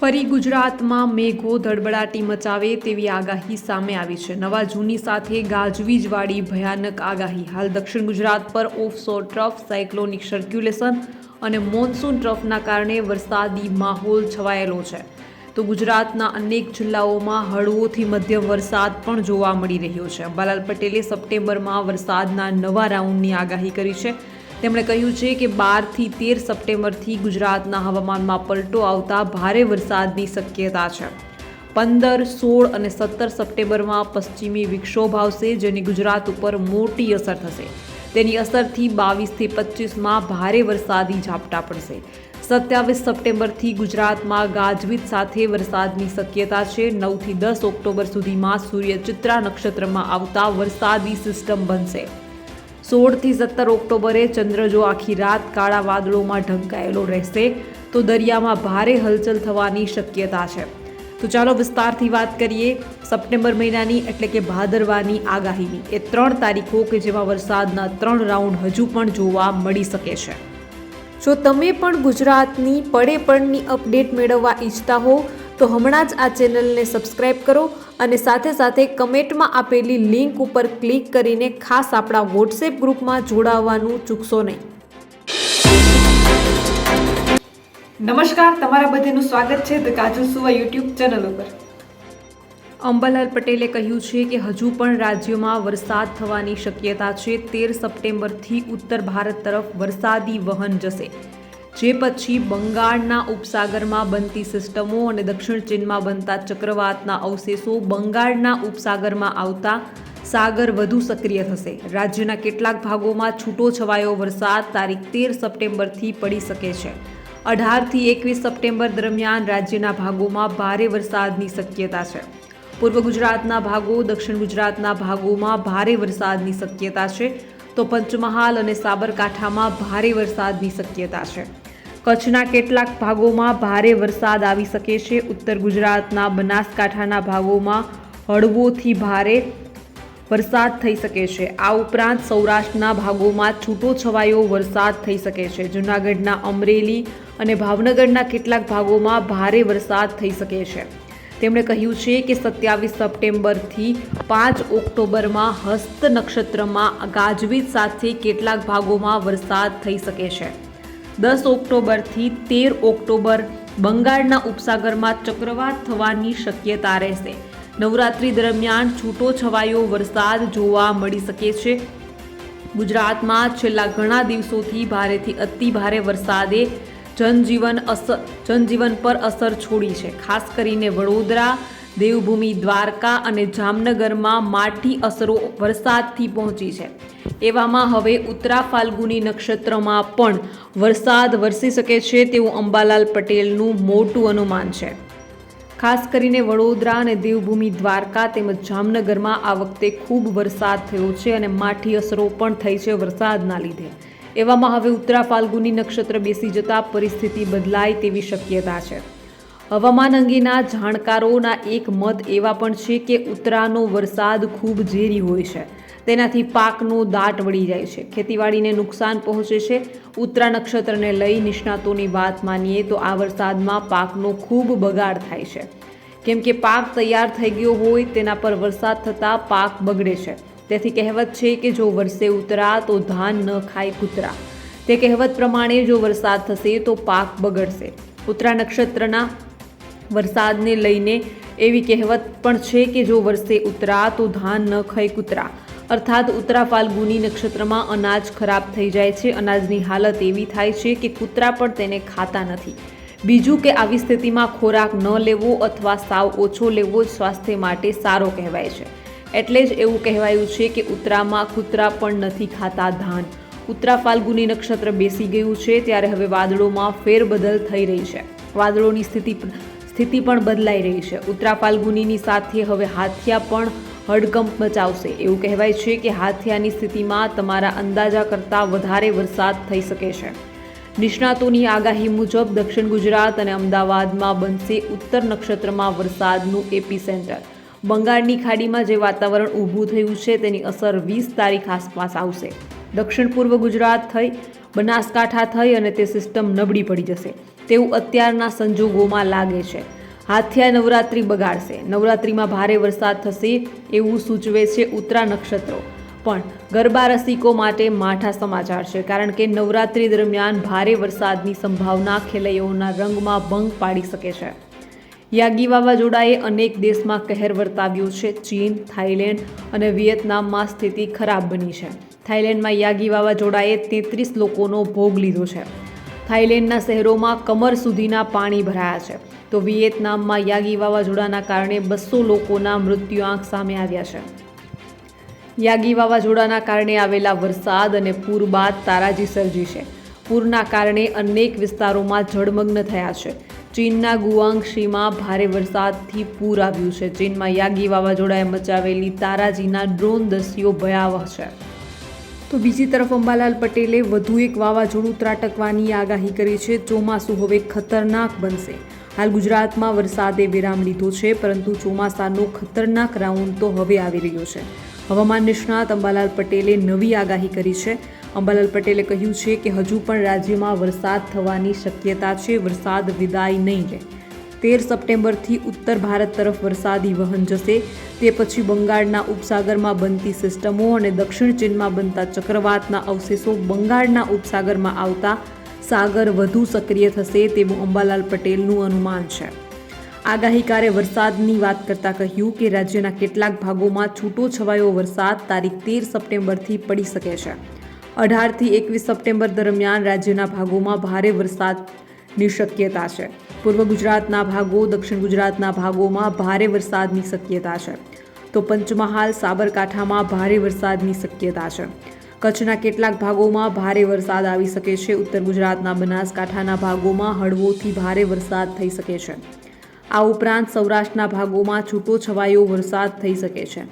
ફરી ગુજરાતમાં મેઘો ધડબડાટી મચાવે તેવી આગાહી સામે આવી છે. નવા જૂની સાથે ગાજવીજવાળી ભયાનક આગાહી. હાલ દક્ષિણ ગુજરાત પર ઓફશોર ટ્રફ, સાયક્લોનિક સર્ક્યુલેશન અને મોન્સૂન ટ્રફના કારણે વરસાદી માહોલ છવાયેલો છે. તો ગુજરાતના અનેક જિલ્લાઓમાં હળવોથી મધ્યમ વરસાદ પણ જોવા મળી રહ્યો છે. અંબાલાલ પટેલે સપ્ટેમ્બરમાં વરસાદના નવા રાઉન્ડની આગાહી કરી છે. તેમણે કહ્યું છે કે બારથી તેર સપ્ટેમ્બરથી ગુજરાતના હવામાનમાં પલટો આવતા ભારે વરસાદની શક્યતા છે. પંદર, સોળ અને સત્તર સપ્ટેમ્બરમાં પશ્ચિમી વિક્ષોભ આવશે, જેની ગુજરાત ઉપર મોટી અસર થશે. તેની અસરથી બાવીસથી પચીસમાં ભારે વરસાદી ઝાપટા પડશે. સત્યાવીસ સપ્ટેમ્બરથી ગુજરાતમાં ગાજવીજ સાથે વરસાદની શક્યતા છે. નવથી દસ ઓક્ટોબર સુધીમાં સૂર્ય ચિત્રા નક્ષત્રમાં આવતા વરસાદી સિસ્ટમ બનશે. સોળથી સત્તર ઓક્ટોબરે ચંદ્ર જો આખી રાત કાળા વાદળોમાં ઢંકાયેલો રહેશે, તો દરિયામાં ભારે હલચલ થવાની શક્યતા છે. તો ચાલો વિસ્તારથી વાત કરીએ સપ્ટેમ્બર મહિનાની, એટલે કે ભાદરવાની આગાહીની. એ ત્રણ તારીખો કે જેમાં વરસાદના ત્રણ રાઉન્ડ હજુ પણ જોવા મળી શકે છે. જો તમે પણ ગુજરાતની પડે પડની અપડેટ મેળવવા ઈચ્છતા હો તો હમણાં જ આ ચેનલને સબસ્ક્રાઇબ કરો અને સાથે સાથે કમેન્ટમાં આપેલી લિંક ઉપર ક્લિક કરીને ખાસ આપણા વોટ્સએપ ગ્રુપમાં જોડાવવાનું ચૂકશો નહીં. નમસ્કાર તમારા બધાનું સ્વાગત છે ધ કાજલ સુવા યુટ્યુબ ચેનલ ઉપર. અંબાલાલ પટેલે કહ્યું છે કે હજુ પણ રાજ્યમાં વરસાદ થવાની શક્યતા છે. તેર સપ્ટેમ્બરથી ઉત્તર ભારત તરફ વરસાદી વહન જશે. જે પછી બંગાળના ઉપસાગરમાં બનતી સિસ્ટમો અને દક્ષિણ ચીનમાં બનતા ચક્રવાતના અવશેષો બંગાળના ઉપસાગરમાં આવતા સાગર વધુ સક્રિય થશે. રાજ્યના કેટલાક ભાગોમાં છૂટો છવાયો વરસાદ તારીખ તેર સપ્ટેમ્બરથી પડી શકે છે. અઢારથી એકવીસ સપ્ટેમ્બર દરમિયાન રાજ્યના ભાગોમાં ભારે વરસાદની શક્યતા છે. પૂર્વ ગુજરાતના ભાગો, દક્ષિણ ગુજરાતના ભાગોમાં ભારે વરસાદની શક્યતા છે. તો પંચમહાલ અને સાબરકાંઠામાં ભારે વરસાદની શક્યતા છે. કચ્છના કેટલાક ભાગોમાં ભારે વરસાદ આવી શકે છે. ઉત્તર ગુજરાતના બનાસકાંઠાના ભાગોમાં હળવોથી ભારે વરસાદ થઈ શકે છે. આ ઉપરાંત સૌરાષ્ટ્રના ભાગોમાં છૂટો છવાયો વરસાદ થઈ શકે છે. જૂનાગઢના અમરેલી અને ભાવનગરના કેટલાક ભાગોમાં ભારે વરસાદ થઈ શકે છે. તેમણે કહ્યું છે કે સત્યાવીસ સપ્ટેમ્બરથી પાંચ ઓક્ટોબરમાં હસ્ત નક્ષત્રમાં ગાજવીજ સાથે કેટલાક ભાગોમાં વરસાદ થઈ શકે છે. દસ ઓક્ટોબરથી તેર ઓક્ટોબર બંગાળના ઉપસાગરમાં ચક્રવાત થવાની શક્યતા રહેશે. નવરાત્રી દરમિયાન છૂટો વરસાદ જોવા મળી શકે છે. ગુજરાતમાં છેલ્લા ઘણા દિવસોથી ભારેથી અતિ ભારે વરસાદે જનજીવન અસર જનજીવન પર અસર છોડી છે. ખાસ કરીને વડોદરા દેવભૂમિ દ્વારકા અને જામનગરમાં માઠી અસરો વરસાદથી પહોંચી છે. એવામાં હવે ઉત્તરા ફાલ્ગુની નક્ષત્રમાં પણ વરસાદ વરસી શકે છે તેવું અંબાલાલ પટેલનું મોટું અનુમાન છે. ખાસ કરીને વડોદરા અને દેવભૂમિ દ્વારકા તેમજ જામનગરમાં આ વખતે ખૂબ વરસાદ થયો છે અને માઠી અસરો પણ થઈ છે વરસાદના લીધે. એવામાં હવે ઉત્તરા ફાલ્ગુની નક્ષત્ર બેસી જતા પરિસ્થિતિ બદલાય તેવી શક્યતા છે. હવામાન અંગેના જાણકારોના એક મત એવા પણ છે કે ઉત્તરાનો વરસાદ ખૂબ ઝેરી હોય છે. તેનાથી પાકનો દાટ વળી જાય છે. ખેતીવાડીને નુકસાન પહોંચે છે. ઉત્તરા નક્ષત્રને લઈ નિષ્ણાતોની વાત માનીએ તો આ વરસાદમાં પાકનો ખૂબ બગાડ થાય છે. કેમ કે પાક તૈયાર થઈ ગયો હોય તેના પર વરસાદ થતાં પાક બગડે છે. તેથી કહેવત છે કે જો વરસે ઉતરા તો ધાન ન ખાય કૂતરા. તે કહેવત પ્રમાણે જો વરસાદ થશે તો પાક બગડશે. ઉત્તરા નક્ષત્રના વરસાદને લઈને એવી કહેવત પણ છે કે જો વરસે ઉતરા તો ધાન ન ખાય કૂતરા. અર્થાત ઉત્તરા ફાલ્ગુની નક્ષત્રમાં અનાજ ખરાબ થઈ જાય છે, અનાજની હાલત એવી થાય છે કે કૂતરા પણ તેને ખાતા નથી. બીજું કે આવી સ્થિતિમાં ખોરાક ન લેવો અથવા સાવ ઓછો લેવો જ સ્વાસ્થ્ય માટે સારો કહેવાય છે. એટલે જ એવું કહેવાયું છે કે ઉત્તરામાં કૂતરા પણ નથી ખાતા ધાન. ઉત્તરા ફાલ્ગુની નક્ષત્ર બેસી ગયું છે, ત્યારે હવે વાદળોમાં ફેરબદલ થઈ રહી છે. વાદળોની સ્થિતિ સ્થિતિ પણ બદલાઈ રહી છે. ઉત્તરા ફાલ્ગુનીની સાથે હવે હાથિયા પણ હડકંપ મચાવશે. એવું કહેવાય છે કે હાથિયાની સ્થિતિમાં તમારા અંદાજા કરતાં વધારે વરસાદ થઈ શકે છે. નિષ્ણાતોની આગાહી મુજબ દક્ષિણ ગુજરાત અને અમદાવાદમાં બનશે ઉત્તર નક્ષત્રમાં વરસાદનું એપી સેન્ટર બંગાળની ખાડીમાં જે વાતાવરણ ઊભું થયું છે તેની અસર વીસ તારીખ આસપાસ આવશે. દક્ષિણ પૂર્વ ગુજરાત થઈ બનાસકાંઠા થઈ અને તે સિસ્ટમ નબળી પડી જશે. તેવું અત્યારના સંજોગોમાં લાગે છે. હાથિયા નવરાત્રિ બગાડશે. નવરાત્રિમાં ભારે વરસાદ થશે એવું સૂચવે છે ઉત્તરા નક્ષત્રો. પણ ગરબા રસિકો માટે માઠા સમાચાર છે, કારણ કે નવરાત્રિ દરમિયાન ભારે વરસાદની સંભાવના ખેલૈયાઓના રંગમાં ભંગ પાડી શકે છે. યાગી વાવાઝોડાએ અનેક દેશમાં કહેર વર્તાવ્યો છે. ચીન, થાઇલેન્ડ અને વિયેતનામમાં સ્થિતિ ખરાબ બની છે. થાઇલેન્ડમાં યાગી વાવાઝોડાએ તેત્રીસ લોકોનો ભોગ લીધો છે. થાઇલેન્ડના શહેરોમાં કમર સુધીના પાણી ભરાયા છે. તો વિયેતનામમાં યાગી વાવાઝોડાના કારણે બસો લોકોના મૃત્યુ આંક સામે આવ્યા છે. યાગી વાવાઝોડાના કારણે આવેલા વરસાદ અને પૂર બાદ તારાજી સર્જી છે. પૂરના કારણે અનેક વિસ્તારોમાં જળમગ્ન થયા છે. ચીનના ગુઆંગશીમાં ભારે વરસાદથી પૂર આવ્યું છે. ચીનમાં યાગી વાવાઝોડાએ મચાવેલી તારાજીના ડ્રોન દસ્યો ભયાવહ છે. તો બીજી તરફ અંબાલાલ પટેલે વધુ એક વાવાઝોડું ત્રાટકવાની આગાહી કરી છે. ચોમાસું હવે ખતરનાક બનશે. હાલ ગુજરાતમાં વરસાદે વિરામ લીધો છે, પરંતુ ચોમાસાનો ખતરનાક રાઉન્ડ તો હવે આવી રહ્યો છે. હવામાન નિષ્ણાત અંબાલાલ પટેલે નવી આગાહી કરી છે. અંબાલાલ પટેલે કહ્યું છે કે હજુ પણ રાજ્યમાં વરસાદ થવાની શક્યતા છે, વરસાદ વિદાય નહીં લે. તેર સપ્ટેમ્બરથી ઉત્તર ભારત તરફ વરસાદી વહન જશે. તે પછી બંગાળના ઉપસાગરમાં બનતી સિસ્ટમો અને દક્ષિણ ચીનમાં બનતા ચક્રવાતના અવશેષો બંગાળના ઉપસાગરમાં આવતા સાગર વધુ સક્રિય થશે તેવું અંબાલાલ પટેલનું અનુમાન છે. આગાહીકારે વરસાદની વાત કરતાં કહ્યું કે રાજ્યના કેટલાક ભાગોમાં છૂટો છવાયો વરસાદ તારીખ તેર સપ્ટેમ્બરથી પડી શકે છે. અઢારથી એકવીસ સપ્ટેમ્બર દરમિયાન રાજ્યના ભાગોમાં ભારે વરસાદની શક્યતા છે. પૂર્વ ગુજરાતના ભાગો, દક્ષિણ ગુજરાતના ભાગોમાં ભારે વરસાદની શક્યતા છે. તો પંચમહાલ, સાબરકાંઠામાં ભારે વરસાદની શક્યતા છે. કચ્છના કેટલાક ભાગોમાં ભારે વરસાદ આવી શકે છે. ઉત્તર ગુજરાતના બનાસકાંઠાના ભાગોમાં હળવોથી ભારે વરસાદ થઈ શકે છે. આ ઉપરાંત સૌરાષ્ટ્રના ભાગોમાં છૂટો છવાયો વરસાદ થઈ શકે છે.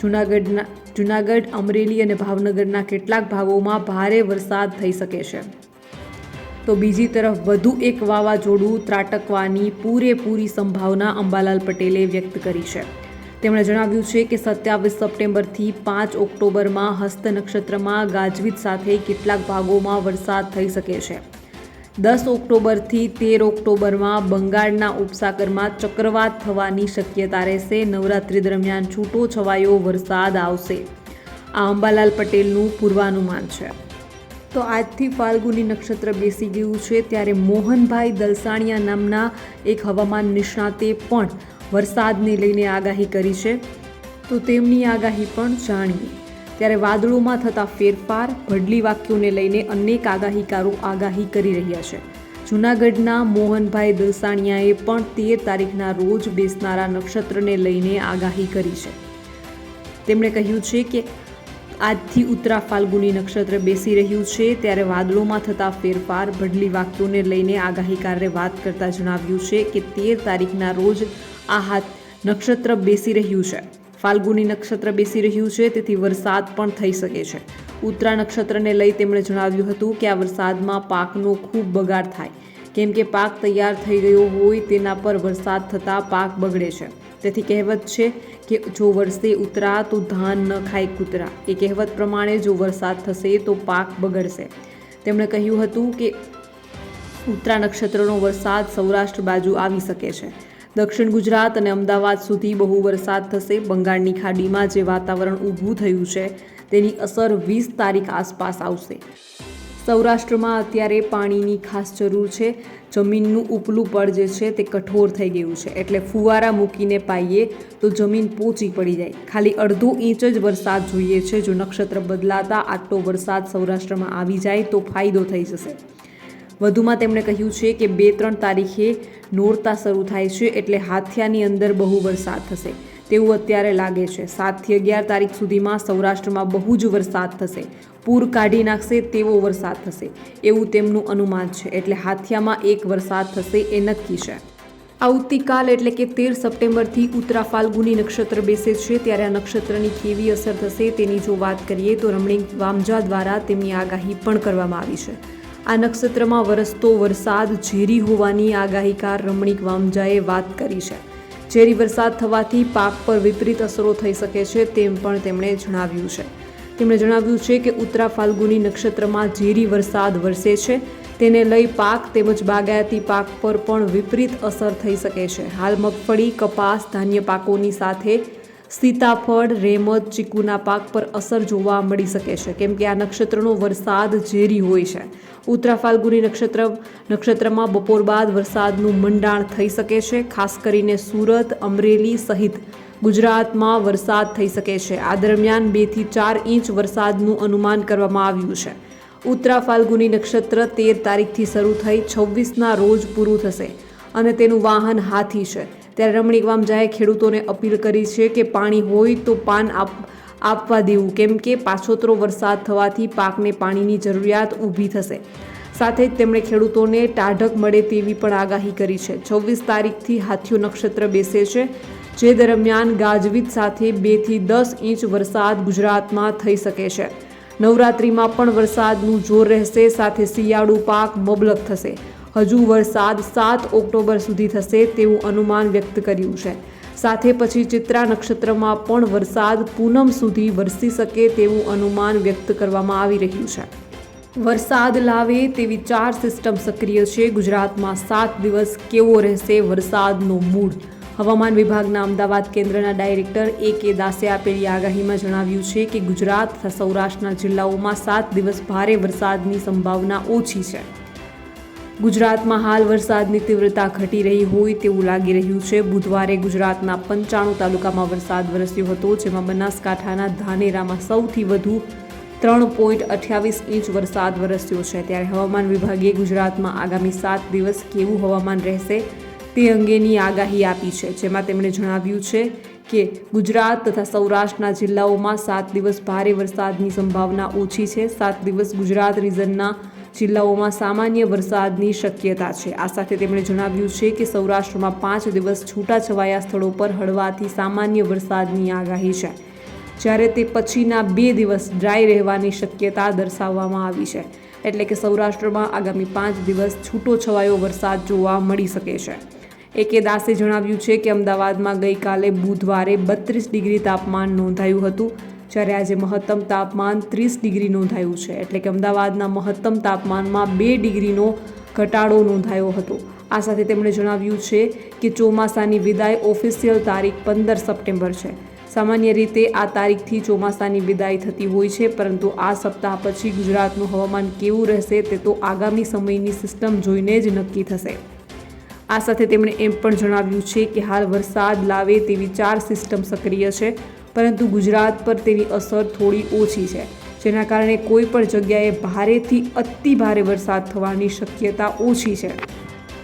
જૂનાગઢના જૂનાગઢ, અમરેલી અને ભાવનગરના કેટલાક ભાગોમાં ભારે વરસાદ થઈ શકે છે. તો બીજી તરફ વધુ એક વાવાઝોડું ત્રાટકવાની પૂરેપૂરી સંભાવના અંબાલાલ પટેલે વ્યક્ત કરી છે. તેમણે જણાવ્યું છે કે સત્યાવીસ સપ્ટેમ્બરથી પાંચ ઓક્ટોબરમાં હસ્ત નક્ષત્રમાં ગાજવીજ સાથે કેટલાક ભાગોમાં વરસાદ થઈ શકે છે. દસ ઓક્ટોબરથી તેર ઓક્ટોબરમાં બંગાળના ઉપસાગરમાં ચક્રવાત થવાની શક્યતા રહેશે. નવરાત્રિ દરમિયાન છૂટો છવાયો વરસાદ આવશે. આ અંબાલાલ પટેલનું પૂર્વાનુમાન છે. તો આજથી ફાલ્ગુની નક્ષત્ર બેસી ગયું છે ત્યારે મોહનભાઈ દલસાણિયા નામના એક હવામાન નિષ્ણાતે પણ વરસાદને લઈને આગાહી કરી છે. તો તેમની આગાહી પણ જાણીએ. ત્યારે વાદળોમાં થતા ફેરફાર, ભડલી વાક્યોને લઈને અનેક આગાહીકારો આગાહી કરી રહ્યા છે. જૂનાગઢના મોહનભાઈ દલસાણિયાએ પણ તેર તારીખના રોજ બેસનારા નક્ષત્રને લઈને આગાહી કરી છે. તેમણે કહ્યું છે કે આજથી ઉત્તરા ફાલ્ગુની નક્ષત્ર બેસી રહ્યું છે. ત્યારે વાદળોમાં થતા ફેરફાર, ભડલી વાક્યોને લઈને આગાહીકારે વાત કરતા જણાવ્યું છે કે તેર તારીખના રોજ આ હાથ નક્ષત્ર બેસી રહ્યું છે. ફાલ્ગુની નક્ષત્ર બેસી રહ્યું છે, તેથી વરસાદ પણ થઈ શકે છે. ઉત્તરા નક્ષત્રને લઈ તેમણે જણાવ્યું હતું કે આ વરસાદમાં પાકનો ખૂબ બગાડ થાય. કેમ કે પાક તૈયાર થઈ ગયો હોય તેના પર વરસાદ થતાં પાક બગડે છે. તેથી કહેવત છે કે જો વરસે ઉતરા તો ધાન ન ખાય કૂતરા. એ કહેવત પ્રમાણે જો વરસાદ થશે તો પાક બગડશે. તેમણે કહ્યું હતું કે ઉત્તરા નક્ષત્રનો વરસાદ સૌરાષ્ટ્ર બાજુ આવી શકે છે. દક્ષિણ ગુજરાત અને અમદાવાદ સુધી બહુ વરસાદ થશે. બંગાળની ખાડીમાં જે વાતાવરણ ઊભું થયું છે તેની અસર વીસ તારીખ આસપાસ આવશે. સૌરાષ્ટ્રમાં અત્યારે પાણીની ખાસ જરૂર છે. જમીનનું ઉપલું પડ જે છે તે કઠોર થઈ ગયું છે. એટલે ફુવારા મૂકીને પાઈએ તો જમીન પોચી પડી જાય. ખાલી અડધો ઇંચ જ વરસાદ જોઈએ છે. જો નક્ષત્ર બદલાતા આટલો વરસાદ સૌરાષ્ટ્રમાં આવી જાય તો ફાયદો થઈ જશે. વધુમાં તેમણે કહ્યું છે કે બે ત્રણ તારીખે નોરતા શરૂ થાય છે એટલે હાથિયાની અંદર બહુ વરસાદ થશે. તેવું અત્યારે લાગે છે. સાતથી અગિયાર તારીખ સુધીમાં સૌરાષ્ટ્રમાં બહુ જ વરસાદ થશે. પૂર કાઢી નાખશે તેવો વરસાદ થશે. એવું તેમનું અનુમાન છે. એટલે હાથિયામાં એક વરસાદ થશે એ નક્કી છે. આવતીકાલ એટલે કે તેર સપ્ટેમ્બરથી ઉત્તરા ફાલ્ગુની નક્ષત્ર બેસે છે. ત્યારે આ નક્ષત્રની કેવી અસર થશે તેની જો વાત કરીએ તો રમણીક વામજા દ્વારા તેમની આગાહી પણ કરવામાં આવી છે. આ નક્ષત્રમાં વરસતો વરસાદ ઝેરી હોવાની આગાહીકાર રમણીક વામજાએ વાત કરી છે. ઝેરી વરસાદ થવાથી પાક પર વિપરીત અસરો થઈ શકે છે તેમ પણ તેમણે જણાવ્યું છે. તેમણે જણાવ્યું છે કે ઉત્તરા ફાલ્ગુની નક્ષત્રમાં ઝેરી વરસાદ વરસે છે. તેને લઈ પાક તેમજ બાગાયતી પાક પર પણ વિપરીત અસર થઈ શકે છે. હાલ મગફળી, કપાસ, ધાન્ય પાકોની સાથે સીતાફળ રેમત ચીકુના પાક પર અસર જોવા મળી શકે છે. કેમ કે આ નક્ષત્રનો વરસાદ ઝેરી હોય છે. ઉત્તરા ફાલ્ગુની નક્ષત્ર, નક્ષત્રમાં બપોર બાદ વરસાદનું મંડાણ થઈ શકે છે, ખાસ કરીને સુરત, અમરેલી સહિત ગુજરાતમાં વરસાદ થઈ શકે છે. આ દરમિયાન બેથી ચાર ઇંચ વરસાદનું અનુમાન કરવામાં આવ્યું છે. ઉત્તરા ફાલ્ગુની નક્ષત્ર તેર તારીખથી શરૂ થઈ છવ્વીસના રોજ પૂરું થશે અને તેનું વાહન હાથી છે. ત્યારે રમણીક વામજાએ ખેડૂતોને અપીલ કરી છે કે પાણી હોય તો પાન આપ, આપવા દેવું. કેમ કે પાછોતરો વરસાદ થવાથી પાકને પાણીની જરૂરિયાત ઊભી થશે. સાથે જ તેમણે ખેડૂતોને ટાઢક મળે તેવી પણ આગાહી કરી છે. છવ્વીસ તારીખથી હાથીઓ નક્ષત્ર બેસે છે. જે દરમિયાન ગાજવીજ સાથે બેથી દસ ઇંચ વરસાદ ગુજરાતમાં થઈ શકે છે. નવરાત્રિમાં પણ વરસાદનું જોર રહેશે. સાથે શિયાળુ પાક મબલક થશે. હજુ વરસાદ સાત ઓક્ટોબર સુધી થશે તેવું અનુમાન વ્યક્ત કર્યું છે. સાથે પછી ચિત્રા નક્ષત્રમાં પણ વરસાદ પૂનમ સુધી વરસી શકે તેવું અનુમાન વ્યક્ત કરવામાં આવી રહ્યું છે. વરસાદ લાવે તેવી ચાર સિસ્ટમ સક્રિય છે. ગુજરાતમાં સાત દિવસ કેવો રહેશે વરસાદનો મૂડ હવામાન વિભાગના અમદાવાદ કેન્દ્રના ડાયરેક્ટર એ કે દાસે આપેલી આગાહીમાં જણાવ્યું છે કે ગુજરાત સૌરાષ્ટ્રના જિલ્લાઓમાં સાત દિવસ ભારે વરસાદની સંભાવના ઓછી છે. ગુજરાતમાં હાલ વરસાદની તીવ્રતા ઘટી રહી હોય તેવું લાગી રહ્યું છે. બુધવારે ગુજરાતના પંચાણું તાલુકામાં વરસાદ વરસ્યો હતો, જેમાં બનાસકાંઠાના ધાનેરામાં સૌથી વધુ ત્રણ પોઈન્ટ અઠ્યાવીસ ઇંચ વરસાદ વરસ્યો છે. ત્યારે હવામાન વિભાગે ગુજરાતમાં આગામી સાત દિવસ કેવું હવામાન રહેશે તે અંગેની આગાહી આપી છે, જેમાં તેમણે જણાવ્યું છે કે ગુજરાત તથા સૌરાષ્ટ્રના જિલ્લાઓમાં સાત દિવસ ભારે વરસાદની સંભાવના ઓછી છે. સાત દિવસ ગુજરાત રિજનના જિલ્લાઓમાં સામાન્ય વરસાદની શક્યતા છે. આ સાથે તેમણે જણાવ્યું છે કે સૌરાષ્ટ્રમાં પાંચ દિવસ છૂટાછવાયા સ્થળો પર હળવાથી સામાન્ય વરસાદની આગાહી છે. જ્યારે તે પછીના બે દિવસ ડ્રાય રહેવાની શક્યતા દર્શાવવામાં આવી છે. એટલે કે સૌરાષ્ટ્રમાં આગામી પાંચ દિવસ છૂટો છવાયો વરસાદ જોવા મળી શકે છે. એકે દાસે જણાવ્યું છે કે અમદાવાદમાં ગઈકાલે બુધવારે બત્રીસ ડિગ્રી તાપમાન નોંધાયું હતું. જ્યારે આજે મહત્તમ તાપમાન ત્રીસ ડિગ્રી નોંધાયું છે. એટલે કે અમદાવાદના મહત્તમ તાપમાનમાં બે ડિગ્રીનો ઘટાડો નોંધાયો હતો. આ સાથે તેમણે જણાવ્યું છે કે ચોમાસાની વિદાય ઓફિશિયલ તારીખ પંદર સપ્ટેમ્બર છે. સામાન્ય રીતે આ તારીખથી ચોમાસાની વિદાય થતી હોય છે, પરંતુ આ સપ્તાહ પછી ગુજરાતનું હવામાન કેવું રહેશે તે તો આગામી સમયની સિસ્ટમ જોઈને જ નક્કી થશે. આ સાથે તેમણે એમ પણ જણાવ્યું છે કે હાલ વરસાદ લાવે તેવી ચાર સિસ્ટમ સક્રિય છે. પરંતુ ગુજરાત પર તેની અસર થોડી ઓછી છે, જેના કારણે કોઈ પણ જગ્યાએ ભારેથી અતિ ભારે વરસાદ થવાની શક્યતા ઓછી છે.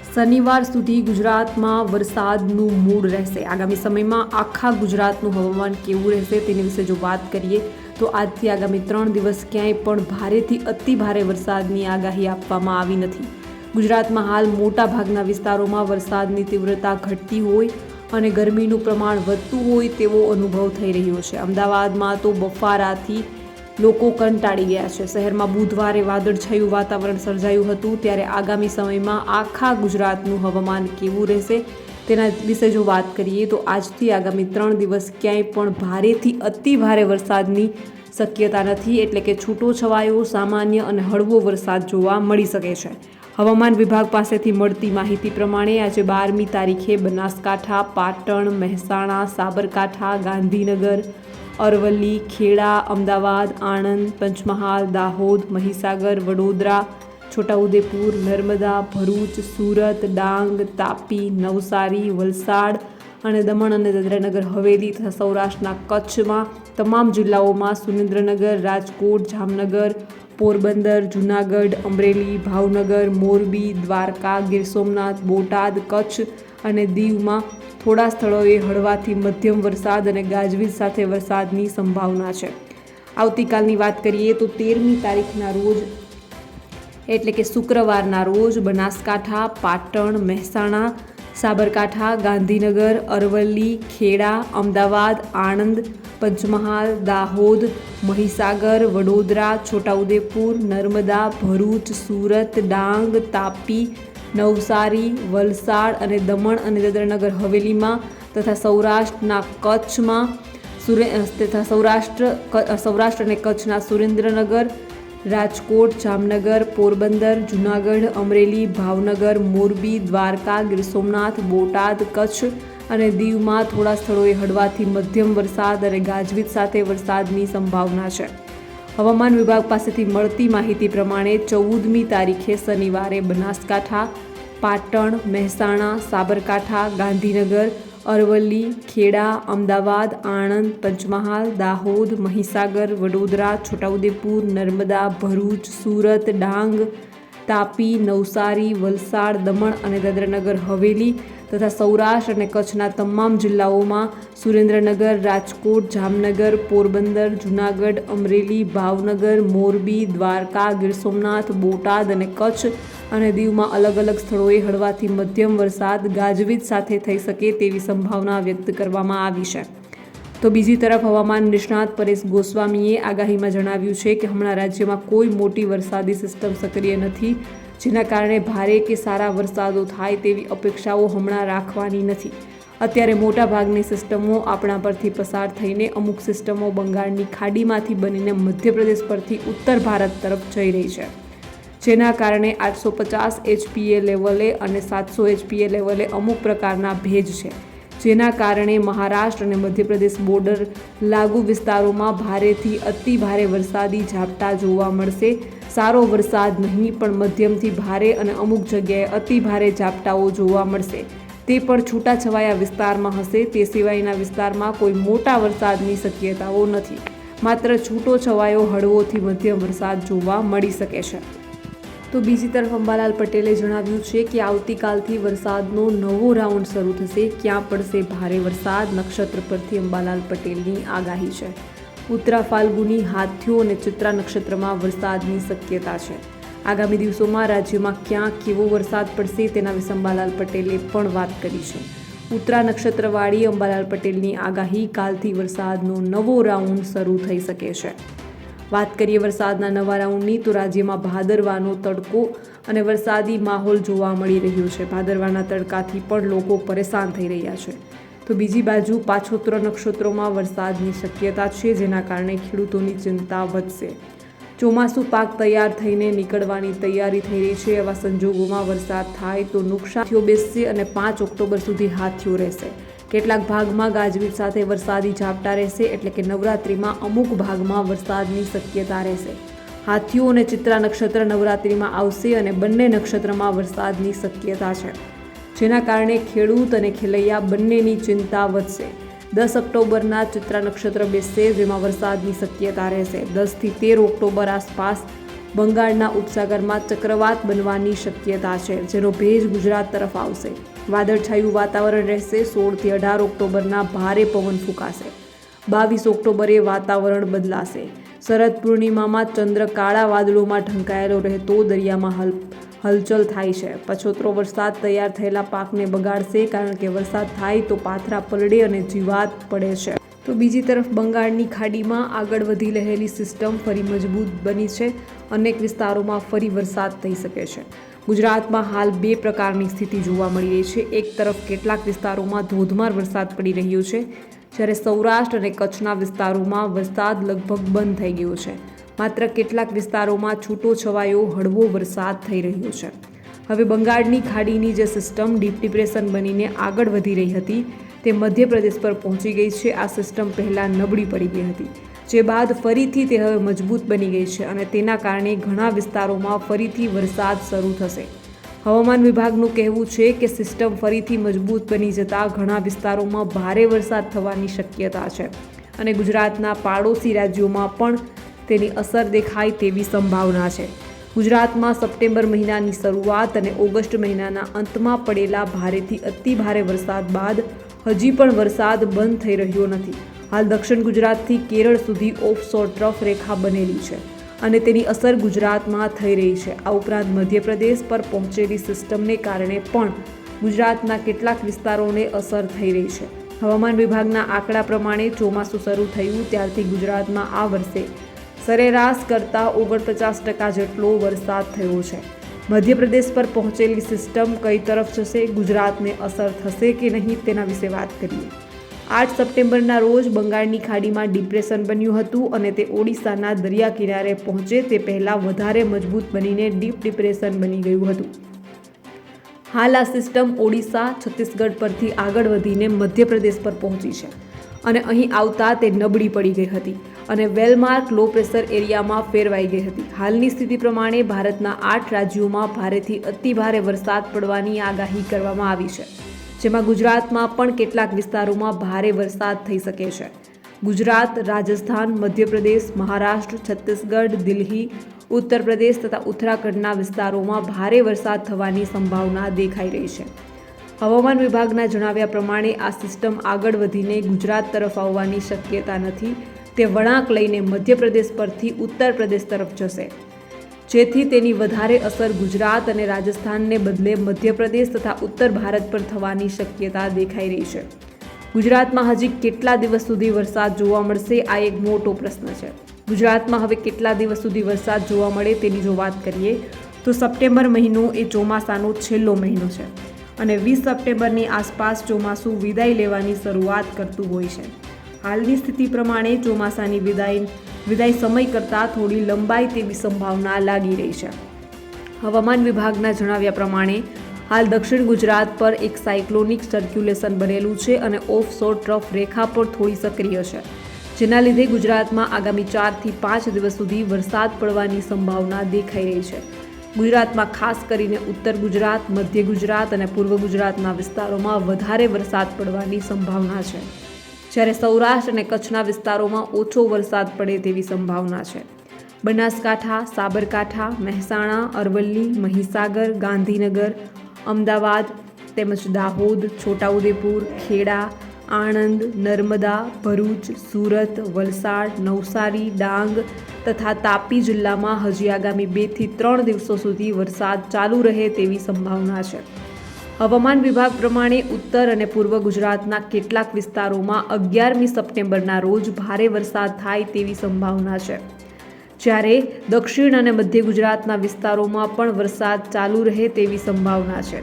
શનિવાર સુધી ગુજરાતમાં વરસાદનું મૂડ રહેશે. આગામી સમયમાં આખા ગુજરાતનું હવામાન કેવું રહેશે તેની વિશે જો વાત કરીએ, તો આજથી આગામી ત્રણ દિવસ ક્યાંય પણ ભારેથી અતિ ભારે વરસાદની આગાહી આપવામાં આવી નથી. ગુજરાતમાં હાલ મોટા ભાગના વિસ્તારોમાં વરસાદની તીવ્રતા ઘટતી હોય અને ગરમીનું પ્રમાણ વધતું હોય તેવો અનુભવ થઈ રહ્યો છે. અમદાવાદમાં તો બફારાથી લોકો કંટાળી ગયા છે. શહેરમાં બુધવારે વાદળછાયું વાતાવરણ સર્જાયું હતું. ત્યારે આગામી સમયમાં આખા ગુજરાતનું હવામાન કેવું રહેશે તેના વિશે જો વાત કરીએ તો આજથી આગામી ત્રણ દિવસ ક્યાંય પણ ભારેથી અતિ ભારે વરસાદની શક્યતા નથી. એટલે કે છૂટો છવાયો સામાન્ય અને હળવો વરસાદ જોવા મળી શકે છે. હવામાન વિભાગ પાસેથી મળતી માહિતી પ્રમાણે આજે બારમી તારીખે બનાસકાંઠા, પાટણ, મહેસાણા, સાબરકાંઠા, ગાંધીનગર, અરવલ્લી, ખેડા, અમદાવાદ, આણંદ, પંચમહાલ, દાહોદ, મહીસાગર, વડોદરા, છોટાઉદેપુર, નર્મદા, ભરૂચ, સુરત, ડાંગ, તાપી, નવસારી, વલસાડ અને દમણ અને દાદરાનગર, હવેલી તથા સૌરાષ્ટ્રના કચ્છમાં તમામ જિલ્લાઓમાં સુરેન્દ્રનગર, રાજકોટ, જામનગર પોરબંદર, જુનાગઢ, અમરેલી, ભાવનગર, મોરબી, દ્વારકા, ગીર સોમનાથ, બોટાદ, કચ્છ અને દીવમાં થોડા સ્થળોએ હળવાથી મધ્યમ વરસાદ અને ગાજવીજ સાથે વરસાદની સંભાવના છે. આવતીકાલની વાત કરીએ તો તેરમી તારીખના રોજ એટલે કે શુક્રવારના રોજ બનાસકાંઠા, પાટણ, મહેસાણા, સાબરકાંઠા, ગાંધીનગર, અરવલ્લી, ખેડા, અમદાવાદ, આણંદ પંચમહાલ, દાહોદ, મહીસાગર, વડોદરા, છોટાઉદેપુર, નર્મદા, ભરૂચ, સુરત, ડાંગ, તાપી, નવસારી, વલસાડ અને દમણ અને દાદરાનગર હવેલીમાં તથા સૌરાષ્ટ્રના કચ્છમાં સુરે તથા સૌરાષ્ટ્ર સૌરાષ્ટ્ર અને કચ્છના સુરેન્દ્રનગર, રાજકોટ, જામનગર, પોરબંદર, જૂનાગઢ, અમરેલી, ભાવનગર, મોરબી, દ્વારકા, ગીર સોમનાથ, બોટાદ, કચ્છ અને દીવમાં થોડા સ્થળોએ હળવાથી મધ્યમ વરસાદ અને ગાજવીજ સાથે વરસાદની સંભાવના છે. હવામાન વિભાગ પાસેથી મળતી માહિતી પ્રમાણે ચૌદમી તારીખે શનિવારે બનાસકાંઠા, પાટણ, મહેસાણા, સાબરકાંઠા, ગાંધીનગર, અરવલ્લી, ખેડા, અમદાવાદ, આણંદ, પંચમહાલ, દાહોદ, મહીસાગર, વડોદરા, છોટાઉદેપુર, નર્મદા, ભરૂચ, સુરત, ડાંગ, તાપી, નવસારી, વલસાડ, દમણ અને દાદરાનગર, હવેલી તથા સૌરાષ્ટ્ર અને કચ્છના તમામ જિલ્લાઓમાં સુરેન્દ્રનગર, રાજકોટ, જામનગર, પોરબંદર, જૂનાગઢ, અમરેલી, ભાવનગર, મોરબી, દ્વારકા, ગીર સોમનાથ, બોટાદ અને કચ્છ અને દીવમાં અલગ અલગ સ્થળોએ હળવાથી મધ્યમ વરસાદ, ગાજવીજ સાથે થઈ શકે તેવી સંભાવના વ્યક્ત કરવામાં આવી છે. તો બીજી તરફ હવામાન નિષ્ણાત પરેશ ગોસ્વામીએ આગાહીમાં જણાવ્યું છે કે હમણાં રાજ્યમાં કોઈ મોટી વરસાદી સિસ્ટમ સક્રિય નથી. જેના કારણે ભારે કે સારા વરસાદો થાય તેવી અપેક્ષાઓ હમણાં રાખવાની નથી. અત્યારે મોટાભાગની સિસ્ટમો આપણા પરથી પસાર થઈને અમુક સિસ્ટમો બંગાળની ખાડીમાંથી બનીને મધ્યપ્રદેશ પરથી ઉત્તર ભારત તરફ જઈ રહી છે. જેના કારણે આઠસો પચાસ એચપીએ લેવલે અને સાતસો એચપીએ લેવલે અમુક પ્રકારના ભેજ છે. જેના કારણે મહારાષ્ટ્ર અને મધ્યપ્રદેશ બોર્ડર લાગુ વિસ્તારોમાં ભારેથી અતિ ભારે વરસાદી ઝાપટા જોવા મળશે. સારો વરસાદ નહીં, પણ મધ્યમથી ભારે અને અમુક જગ્યાએ અતિ ભારે ઝાપટાઓ જોવા મળશે. તે પણ છૂટાછવાયા વિસ્તારમાં હશે. તે સિવાયના વિસ્તારમાં કોઈ મોટા વરસાદની શક્યતાઓ નથી. માત્ર છૂટો છવાયો હળવોથી મધ્યમ વરસાદ જોવા મળી શકે છે. તો બીજી તરફ અંબાલાલ પટેલે જણાવ્યું છે કે આવતીકાલથી વરસાદનો નવો રાઉન્ડ શરૂ થશે. ક્યાં પડશે ભારે વરસાદ? નક્ષત્ર પરથી અંબાલાલ પટેલની આગાહી છે. ઉત્તરા ફાલ્ગુની હાથીઓ અને ચિત્રા નક્ષત્રમાં વરસાદની શક્યતા છે. આગામી દિવસોમાં રાજ્યમાં ક્યાં કેવો વરસાદ પડશે તેના વિશે અંબાલાલ પટેલે પણ વાત કરી છે. ઉત્તરા નક્ષત્રવાળી અંબાલાલ પટેલની આગાહી કાલથી વરસાદનો નવો રાઉન્ડ શરૂ થઈ શકે છે. વાત કરીએ વરસાદના નવા રાઉન્ડની, તો રાજ્યમાં ભાદરવાનો તડકો અને વરસાદી માહોલ જોવા મળી રહ્યો છે. ભાદરવાના તડકાથી પણ લોકો પરેશાન થઈ રહ્યા છે. તો બીજી બાજુ પાછોત્ર નક્ષત્રોમાં વરસાદની શક્યતા છે, જેના કારણે ખેડૂતોની ચિંતા વધશે. ચોમાસું પાક તૈયાર થઈને નીકળવાની તૈયારી થઈ રહી છે. એવા સંજોગોમાં વરસાદ થાય તો નુકસાન બેસશે અને પાંચ ઓક્ટોબર સુધી હાથીઓ રહેશે. કેટલાક ભાગમાં ગાજવીજ સાથે વરસાદી ઝાપટા રહેશે એટલે કે નવરાત્રિમાં અમુક ભાગમાં વરસાદની શક્યતા રહેશે. હાથીઓ અને ચિત્રા નક્ષત્ર નવરાત્રિમાં આવશે અને બંને નક્ષત્રમાં વરસાદની શક્યતા છે. જેના કારણે ખેડૂત અને ખેલૈયા બંનેની ચિંતા વધશે. દસ ઓક્ટોબરના ચિત્રા નક્ષત્ર બેસશે, જેમાં વરસાદની શક્યતા રહેશે. દસથી તેર ઓક્ટોબર આસપાસ બંગાળના ઉપસાગરમાં ચક્રવાત બનવાની શક્યતા છે, જેનો ભેજ ગુજરાત તરફ આવશે. વાદળછાયું વાતાવરણ રહેશે, સોળથી અઢાર ઓક્ટોબરના ભારે પવન ફૂંકાશે. બાવીસ ઓક્ટોબરે વાતાવરણ બદલાશે. શરદ પૂર્ણિમામાં ચંદ્ર કાળા વાદળોમાં ઢંકાયેલો રહેતો દરિયામાં હલ, હલચલ થાય છે. પછોતરો વરસાદ તૈયાર થયેલા પાકને બગાડશે કારણ કે વરસાદ થાય તો પાથરા પલળે અને જીવાત પડે છે. તો બીજી તરફ બંગાળની ખાડીમાં આગળ વધી રહેલી સિસ્ટમ ફરી મજબૂત બની છે. અનેક વિસ્તારોમાં ફરી વરસાદ થઈ શકે છે. ગુજરાતમાં હાલ બે પ્રકારની સ્થિતિ જોવા મળી રહી છે. એક તરફ કેટલાક વિસ્તારોમાં ધોધમાર વરસાદ પડી રહ્યો છે, જ્યારે સૌરાષ્ટ્ર અને કચ્છના વિસ્તારોમાં વરસાદ લગભગ બંધ થઈ ગયો છે. માત્ર કેટલાક વિસ્તારોમાં છૂટો છવાયો હળવો વરસાદ થઈ રહ્યો છે. હવે બંગાળની ખાડીની જે સિસ્ટમ, ડીપ ડિપ્રેશન બનીને આગળ વધી રહી હતી તે મધ્યપ્રદેશ પર પહોંચી ગઈ છે. આ સિસ્ટમ પહેલાં નબળી પડી ગઈ હતી. જે બાદ ફરીથી તે હવે મજબૂત બની ગઈ છે અને તેના કારણે ઘણા વિસ્તારોમાં ફરીથી વરસાદ શરૂ થશે. હવામાન વિભાગનું કહેવું છે કે સિસ્ટમ ફરીથી મજબૂત બની જતાં ઘણા વિસ્તારોમાં ભારે વરસાદ થવાની શક્યતા છે અને ગુજરાતના પાડોશી રાજ્યોમાં પણ તેની અસર દેખાય તેવી સંભાવના છે. ગુજરાતમાં સપ્ટેમ્બર મહિનાની શરૂઆત અને ઓગસ્ટ મહિનાના અંતમાં પડેલા ભારેથી અતિ ભારે વરસાદ બાદ હજી પણ વરસાદ બંધ થઈ રહ્યો નથી. હાલ દક્ષિણ ગુજરાતથી કેરળ સુધી ઓફશોર ટ્રફ રેખા બનેલી છે અને તેની અસર ગુજરાતમાં થઈ રહી છે. આ ઉપરાંત મધ્યપ્રદેશ પર પહોંચેલી સિસ્ટમને કારણે પણ ગુજરાતના કેટલાક વિસ્તારોને અસર થઈ રહી છે. હવામાન વિભાગના આંકડા પ્રમાણે ચોમાસું શરૂ થયું ત્યારથી ગુજરાતમાં આ વર્ષે સરેરાશ કરતાં ઓગણપચાસ ટકા જેટલો વરસાદ થયો છે. મધ્યપ્રદેશ પર પહોંચેલી સિસ્ટમ કઈ તરફ જશે, ગુજરાતને અસર થશે કે નહીં તેના વિશે વાત કરીએ. આઠ સપ્ટેમ્બરના રોજ બંગાળની ખાડીમાં ડિપ્રેશન બન્યું હતું અને તે ઓડિશાના દરિયા કિનારે પહોંચે તે પહેલાં વધારે મજબૂત બનીને ડીપ ડિપ્રેશન બની ગયું હતું. હાલ આ સિસ્ટમ ઓડિશા, છત્તીસગઢ પરથી આગળ વધીને મધ્યપ્રદેશ પર પહોંચી છે. અને અહીં આવતા તે નબળી પડી ગઈ હતી અને વેલમાર્ક લો પ્રેશર એરિયામાં ફેરવાઈ ગઈ હતી. હાલની સ્થિતિ પ્રમાણે ભારતના આઠ રાજ્યોમાં ભારેથી અતિભારે વરસાદ પડવાની આગાહી કરવામાં આવી છે, જેમાં ગુજરાતમાં પણ કેટલાક વિસ્તારોમાં ભારે વરસાદ થઈ શકે છે. ગુજરાત, રાજસ્થાન, મધ્યપ્રદેશ, મહારાષ્ટ્ર, છત્તીસગઢ, દિલ્હી ઉત્તર પ્રદેશ તથા ઉત્તરાખંડના વિસ્તારોમાં ભારે વરસાદ થવાની સંભાવના દેખાઈ રહી છે. હવામાન વિભાગના જણાવ્યા પ્રમાણે આ સિસ્ટમ આગળ વધીને ગુજરાત તરફ આવવાની શક્યતા નથી. તે વળાંક લઈને મધ્યપ્રદેશ પરથી ઉત્તર પ્રદેશ તરફ જશે. જેથી તેની વધારે અસર ગુજરાત અને રાજસ્થાનને બદલે મધ્યપ્રદેશ તથા ઉત્તર ભારત પર થવાની શક્યતા દેખાઈ રહી છે. ગુજરાતમાં હજી કેટલા દિવસ સુધી વરસાદ જોવા મળશે, આ એક મોટો પ્રશ્ન છે. ગુજરાતમાં હવે કેટલા દિવસ સુધી વરસાદ જોવા મળે તેની જો વાત કરીએ, તો સપ્ટેમ્બર મહિનો એ ચોમાસાનો છેલ્લો મહિનો છે. અને વીસ સપ્ટેમ્બરની આસપાસ ચોમાસું વિદાય લેવાની શરૂઆત કરતું હોય છે. હાલની સ્થિતિ પ્રમાણે ચોમાસાની વિદાય વિદાય સમય કરતાં થોડી લંબાઈ તેવી સંભાવના લાગી રહી છે. હવામાન વિભાગના જણાવ્યા પ્રમાણે, હાલ દક્ષિણ ગુજરાત પર એક સાયક્લોનિક સર્ક્યુલેશન બનેલું છે અને ઓફ શોર ટ્રફ રેખા પર થોડી સક્રિય છે, જેના લીધે ગુજરાતમાં આગામી ચારથી પાંચ દિવસ સુધી વરસાદ પડવાની સંભાવના દેખાઈ રહી છે. ગુજરાતમાં ખાસ કરીને ઉત્તર ગુજરાત, મધ્ય ગુજરાત અને પૂર્વ ગુજરાતના વિસ્તારોમાં વધારે વરસાદ પડવાની સંભાવના છે. જ્યારે સૌરાષ્ટ્ર અને કચ્છના વિસ્તારોમાં ઓછો વરસાદ પડે તેવી સંભાવના છે. બનાસકાંઠા, સાબરકાંઠા, મહેસાણા, અરવલ્લી, મહીસાગર, ગાંધીનગર, અમદાવાદ તેમજ દાહોદ, છોટાઉદેપુર, ખેડા, આણંદ, નર્મદા, ભરૂચ, સુરત, વલસાડ, નવસારી, ડાંગ તથા તાપી જિલ્લામાં હજી આગામી બેથી ત્રણ દિવસો સુધી વરસાદ ચાલુ રહે તેવી સંભાવના છે. હવામાન વિભાગ પ્રમાણે ઉત્તર અને પૂર્વ ગુજરાતના કેટલાક વિસ્તારોમાં અગિયારમી સપ્ટેમ્બરના રોજ ભારે વરસાદ થાય તેવી સંભાવના છે. જ્યારે દક્ષિણ અને મધ્ય ગુજરાતના વિસ્તારોમાં પણ વરસાદ ચાલુ રહે તેવી સંભાવના છે.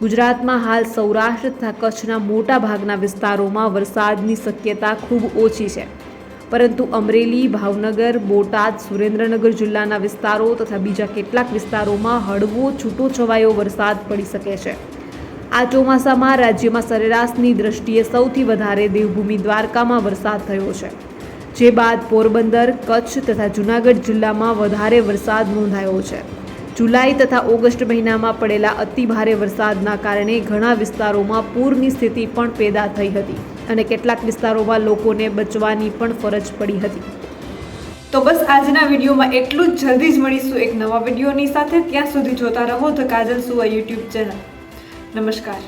ગુજરાતમાં હાલ સૌરાષ્ટ્ર તથા કચ્છના મોટા ભાગના વિસ્તારોમાં વરસાદની શક્યતા ખૂબ ઓછી છે. પરંતુ અમરેલી, ભાવનગર, બોટાદ, સુરેન્દ્રનગર જિલ્લાના વિસ્તારો તથા બીજા કેટલાક વિસ્તારોમાં હળવો છૂટોછવાયો વરસાદ પડી શકે છે. આ ચોમાસામાં રાજ્યમાં સરેરાશની દ્રષ્ટિએ સૌથી વધારે દેવભૂમિ દ્વારકામાં વરસાદ થયો છે. જે બાદ પોરબંદર, કચ્છ તથા જૂનાગઢ જિલ્લામાં વધારે વરસાદ નોંધાયો છે. જુલાઈ તથા ઓગસ્ટ મહિનામાં પડેલા અતિભારે વરસાદના કારણે ઘણા વિસ્તારોમાં પૂરની સ્થિતિ પણ પેદા થઈ હતી. અને કેટલાક વિસ્તારોમાં લોકોને બચવાની પણ ફરજ પડી હતી. તો બસ આજના વિડીયોમાં એટલું જ. જલ્દી જ મળીશું એક નવા વિડીયોની સાથે. ત્યાં સુધી જોતા રહો ધ કાજલ સુવા યુટ્યુબ ચેનલ. નમસ્કાર.